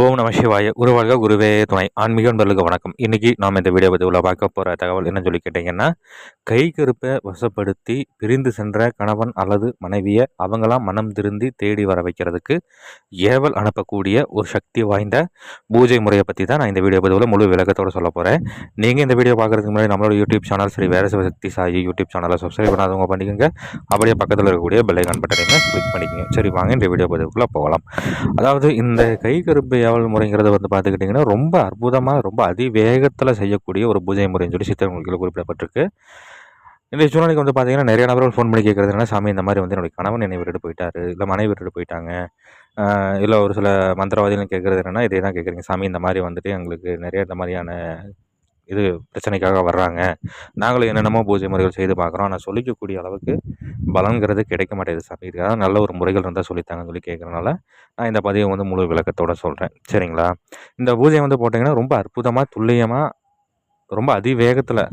ஓம் நம சிவாய. உருவாழ்க குருவே துணை. ஆன்மீக நண்பர்களுக்கு வணக்கம். இன்றைக்கி நாம் இந்த வீடியோ பதிவில் பார்க்க போகிற தகவல் என்ன சொல்லி கேட்டிங்கன்னா கை கருப்பை வசப்படுத்தி பிரிந்து சென்ற கணவன் அல்லது மனைவியை அவங்களாம் மனம் திருந்தி தேடி வர வைக்கிறதுக்கு ஏவல் அனுப்பக்கூடிய ஒரு சக்தி வாய்ந்த பூஜை முறையை பற்றி தான் நான் இந்த வீடியோ பதிவில் முழு விளக்கத்தோடு சொல்ல போகிறேன் நீங்கள் இந்த வீடியோ பார்க்குறதுக்கு முன்னாடி நம்மளோட யூடியூப் சேனல் சரி வேற சக்தி சாயி யூடியூப் சேனலை சப்ஸ்கிரைப் பண்ணாதவங்க பண்ணிக்கோங்க. அப்படியே பக்கத்தில் இருக்கக்கூடிய பெல்லைக்கான் பட்டனையுமே கிளிக் பண்ணிக்கோங்க. சரி வாங்க இந்த வீடியோ பதிவுக்குள்ளே போகலாம். அதாவது இந்த கை கருப்பை ஏவல் முறைங்கிறது வந்து பார்த்துக்கிட்டிங்கன்னா ரொம்ப அற்புதமாக ரொம்ப அதிவேகத்தில் செய்யக்கூடிய ஒரு பூஜை முறைன்னு சொல்லி சித்திர குறிப்பிடப்பட்டிருக்கு. இந்த சூழ்நிலைக்கு வந்து பார்த்தீங்கன்னா நிறைய நபர்கள் ஃபோன் பண்ணி கேட்குறதுனால சாமி இந்த மாதிரி வந்து என்னுடைய கணவன் என்னை விட்டுட்டு போயிட்டாரு இல்லை மனைவி விட்டுட்டு போயிட்டாங்க இல்லை ஒரு சில மந்திரவாதிகளும் கேட்குறது என்னென்னா இதே தான் கேட்குறீங்க சாமி இந்த மாதிரி வந்துட்டு எங்களுக்கு நிறைய இந்த மாதிரியான இது பிரச்சனைக்காக வர்றாங்க. நாங்களும் என்னென்னமோ பூஜை முறைகள் செய்து பார்க்குறோம். ஆனால் சொல்லிக்கக்கூடிய அளவுக்கு பலங்கிறது கிடைக்க மாட்டேங்குது சாமி. இதுக்காக நல்ல ஒரு முறைகள் இருந்தால் சொல்லித்தாங்கன்னு சொல்லி கேட்குறனால நான் இந்த பதிவை வந்து முழு விளக்கத்தோடு சொல்கிறேன் சரிங்களா? இந்த பூஜை வந்து போட்டிங்கன்னா ரொம்ப அற்புதமாக துல்லியமாக ரொம்ப அதிவேகத்தில்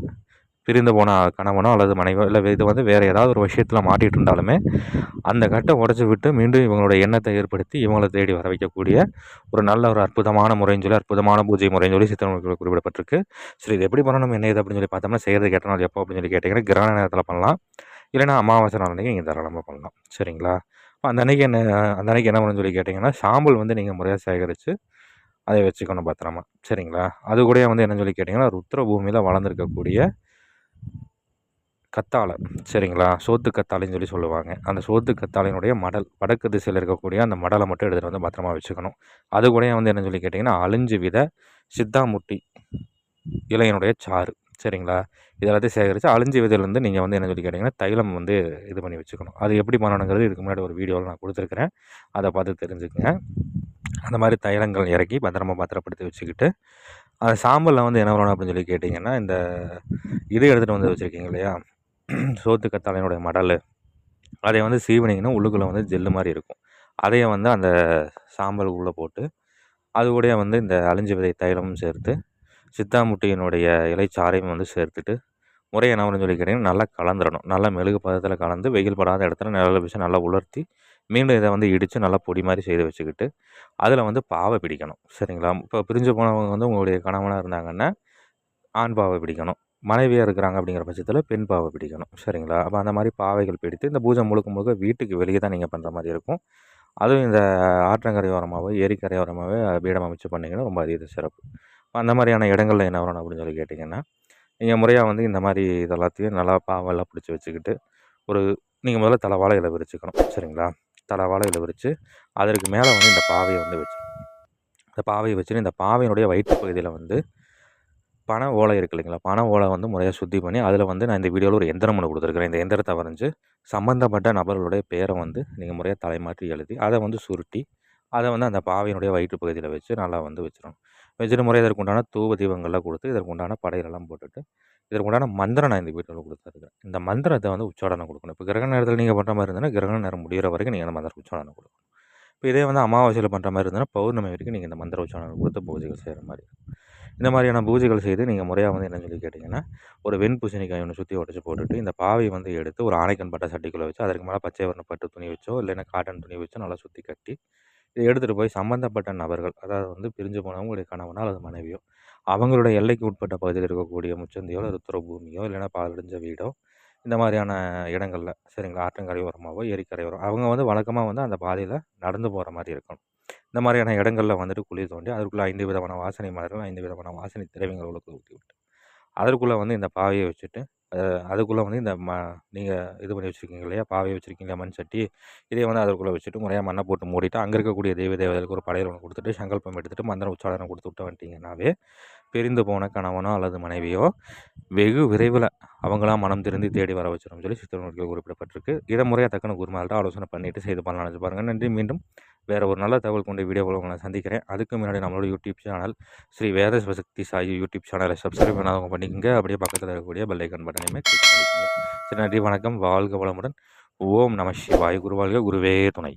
பிரிந்து போன கணவனோ அல்லது மனைவோ இல்லை இது வந்து வேறு ஏதாவது ஒரு விஷயத்தில் மாட்டிகிட்டு இருந்தாலுமே அந்த கட்டை உடச்சி விட்டு மீண்டும் இவங்களோட எண்ணத்தை ஏற்படுத்தி இவங்களை தேடி வர வைக்கக்கூடிய ஒரு நல்ல ஒரு அற்புதமான முறைன்னு சொல்லி அற்புதமான பூஜை முறைன்னு சொல்லி சித்தனூர்கள் குறிப்பிடப்பட்டிருக்கு. சரி இது எப்படி பண்ணணும் என்ன இது அப்படின்னு சொல்லி பார்த்தோம்னா செய்கிறது கேட்டனால் எப்போ அப்படின்னு சொல்லி கேட்டிங்கன்னா கிரகண நேரத்தில் பண்ணலாம். இல்லைனா அமாவாசை நாள் அன்றைக்கி நீங்கள் தாராளமாக பண்ணலாம். சரிங்களா? இப்போ அந்த அன்றைக்கி என்ன அந்த அன்றைக்கி என்ன பண்ணணும்னு சொல்லி கேட்டிங்கன்னா சாம்பல் வந்து நீங்கள் முறையாக சேகரித்து அதை வச்சுக்கணும் பத்திரமா. சரிங்களா? அது கூட வந்து என்னன்னு சொல்லி கேட்டிங்கன்னா ருத்ர பூமியில் வளர்ந்துருக்கக்கூடிய கத்தாழை. சரிங்களா? சோத்து கத்தாழைன்னு சொல்லி சொல்லுவாங்க. அந்த சோத்து கத்தாழையினுடைய மடல் வடக்கு திசையில் இருக்கக்கூடிய அந்த மடலை மட்டும் எடுத்துகிட்டு வந்து பத்திரமா வச்சுக்கணும். அது கூட வந்து என்ன சொல்லி கேட்டிங்கன்னா அழிஞ்சு வித சித்தாமுட்டி இலையினுடைய சாறு. சரிங்களா? இதெல்லாத்தையும் சேகரித்து அழிஞ்சு விதையிலேருந்து நீங்கள் வந்து என்ன சொல்லி கேட்டிங்கன்னா தைலம் வந்து இது பண்ணி வச்சுக்கணும். அது எப்படி பண்ணணுங்கிறது இதுக்கு முன்னாடி ஒரு வீடியோவில் நான் கொடுத்துருக்குறேன். அதை பார்த்து தெரிஞ்சுக்கங்க. அந்த மாதிரி தைலங்கள் இறக்கி பத்திரமா பத்திரப்படுத்தி வச்சுக்கிட்டு அந்த சாம்பலில் வந்து என்ன பண்ணணும் அப்படின்னு சொல்லி கேட்டிங்கன்னா இந்த இது எடுத்துகிட்டு வந்து வச்சுருக்கீங்க இல்லையா? சோத்து கத்தாழையினுடைய மடல். அதை வந்து சீவனிங்கன்னா உள்ளுக்குள்ளே வந்து ஜெல்லு மாதிரி இருக்கும். அதையே வந்து அந்த சாம்பல் உள்ளே போட்டு அது கூட வந்து இந்த அழிஞ்சு விதை தைலமும் சேர்த்து சித்தாமுட்டியினுடைய இலைச்சாரையும் வந்து சேர்த்துட்டு முறை என்ன சொல்லி கேட்டிங்கன்னா நல்லா கலந்துடணும் நல்லா மெழுகு பதத்தில் கலந்து வெயில் படாத இடத்துல நிழல் வச்சு நல்லா உலர்த்தி மீண்டும் இதை வந்து இடித்து நல்லா பொடி மாதிரி செய்து வச்சுக்கிட்டு அதில் வந்து பாவை பிடிக்கணும். சரிங்களா? இப்போ பிரிஞ்சு போனவங்க வந்து உங்களுடைய கணவனாக இருந்தாங்கன்னா ஆண் பாவை பிடிக்கணும். மனைவியாக இருக்கிறாங்க அப்படிங்கிற பட்சத்தில் பெண் பாவை பிடிக்கணும். சரிங்களா? அப்போ அந்த மாதிரி பாவைகள் பிடித்து இந்த பூஜை முழுக்க முழுக்க வீட்டுக்கு வெளியே தான் நீங்கள் பண்ணுற மாதிரி இருக்கும். அதுவும் இந்த ஆற்றங்கரை ஏரிக்கரையோரமாகவே ஏரிக்கரை பீடம் அமைச்சு பண்ணிங்கன்னா ரொம்ப அதிக சிறப்பு. அந்த மாதிரியான இடங்களில் என்ன வரணும் அப்படின்னு சொல்லி கேட்டிங்கன்னா நீங்கள் முறையாக வந்து இந்த மாதிரி இதெல்லாத்தையும் நல்லா பாவெல்லாம் பிடிச்சி வச்சுக்கிட்டு ஒரு நீங்கள் முதல்ல தலை வாழை விரிச்சுக்கணும். சரிங்களா? தலை இதை விரித்து அதற்கு மேலே வந்து இந்த பாவையை வந்து வச்சு இந்த பாவையை வச்சுட்டு இந்த பாவையினுடைய வயிற்று பகுதியில் வந்து பண ஓலை இருக்கு இல்லைங்களா? பண ஓலை வந்து முறையாக சுத்தி பண்ணி அதில் வந்து நான் இந்த வீடியோவில் ஒரு எந்திரம் ஒன்று கொடுத்துருக்குறேன். இந்த எந்திரத்தை வரைஞ்சி சம்மந்தப்பட்ட நபர்களுடைய பேரை வந்து நீங்கள் முறையாக தலைமாற்றி எழுதி அதை வந்து சுருட்டி அதை வந்து அந்த பாவையினுடைய வயிற்று பகுதியில் வச்சு நல்லா வந்து வச்சிடணும் வெஜிட முறை இதற்கு உண்டான தூவ தீபங்கள்லாம் கொடுத்து இதற்கு உண்டான படையலெல்லாம் போட்டுட்டு இதற்கு உண்டான மந்திரம் நான் இந்த வீட்டில் கொடுத்துருக்கேன் இந்த மந்திரத்தை வந்து உச்சாடனை கொடுக்கணும். இப்போ கிரகண நேரத்தில் நீங்கள் பண்ணுற மாதிரி இருந்ததுன்னா கிரகண நேரம் முடிகிற வரைக்கும் நீங்கள் அந்த மந்திரம் உச்சாடனை கொடுக்கணும். இப்போ இதே வந்து அமாவாசையில் பண்ணுற மாதிரி இருந்ததுன்னா பௌர்ணமி வரைக்கும் நீங்கள் இந்த மந்திர உச்சாரணம் கொடுத்து பூஜைகள் செய்கிற மாதிரி இந்த மாதிரியான பூஜைகள் செய்து நீங்கள் முறையாக வந்து என்ன சொல்லி கேட்டிங்கன்னா ஒரு வெண் பூசணிக்காய் ஒன்று சுற்றி உடச்சி போட்டுட்டு இந்த பாவை வந்து எடுத்து ஒரு ஆணைக்கன் பட்ட சட்டிக்குள்ளே வச்சு அதற்கு மேலே பச்சை வர்ண பட்டு துணி வச்சோ இல்லைன்னா காட்டன் துணி வச்சோ நல்லா சுற்றி கட்டி எடுத்துகிட்டு போய் சம்மந்தப்பட்ட நபர்கள் அதாவது வந்து பிரிஞ்சு போனவங்களுடைய கணவனோ அல்லது மனைவியோ அவங்களுடைய எல்லைக்கு உட்பட்ட பகுதியில் இருக்கக்கூடிய முச்சந்தியோ அல்லது துற பூமியோ இல்லைன்னா பாலடைஞ்ச வீடோ இந்த மாதிரியான இடங்களில் சரிங்களா ஆற்றங்கரை ஓரமாகவோ ஏரிக்கரை ஓரம் அவங்க வந்து வழக்கமாக வந்து அந்த பாதையில் நடந்து போகிற மாதிரி இருக்கும் இந்த மாதிரியான இடங்களில் வந்துட்டு குழி தோண்டி அதற்குள்ளே ஐந்து விதமான வாசனை மலர்கள் ஐந்து விதமான வாசனை திரவியங்கள் உள்ளுக்குள்ள ஊற்றி விட்டு அதற்குள்ளே வந்து இந்த பாவையை வச்சுட்டு அதுக்குள்ளே வந்து இந்த ம நீங்கள் இது பண்ணி வச்சுருக்கீங்க இல்லையா? பாவையை வச்சுருக்கீங்க மண் சட்டி. இதே வந்து அதற்குள்ளே வச்சுட்டு முறையாக மண்ணை போட்டு மூடிட்டு அங்கே இருக்கக்கூடிய தெய்வ தேவதைகளுக்கு ஒரு படையல் ஒன்று கொடுத்துட்டு சங்கல்பம் எடுத்துகிட்டு மந்திர உச்சாரணம் கொடுத்து விட்டு வந்துட்டீங்கன்னாவே பிரிந்து போன கணவனோ அல்லது மனைவியோ வெகு விரைவில் அவங்களாம் மனம் திருந்தி தேடி வர வச்சிடும் சொல்லி சித்தர்கள் குறிப்பிடப்பட்டிருக்கு. இதை முறையாக தக்கன குருமால்கிட்ட ஆலோசனை பண்ணிவிட்டு செய்து பண்ணலாம் பாருங்கள் நன்றி. மீண்டும் வேறு ஒரு நல்ல தகவல் கொண்ட வீடியோவில் உங்களை சந்திக்கிறேன். அதுக்கு முன்னாடி நம்மளோட YouTube channel Sri Veda Sivasakthi Sai YouTube சேனலை சப்ஸ்கிரைப் பண்ணாதவங்க பண்ணிக்கோங்க. அப்படியே பக்கத்தில் இருக்கக்கூடிய பெல்லைக்கன் பட்டனையுமே கிளிக் பண்ணிக்கோங்க. சரி நன்றி வணக்கம். வாழ்க வளமுடன். ஓம் நம சிவாய். குருவாழ்க. குருவே துணை.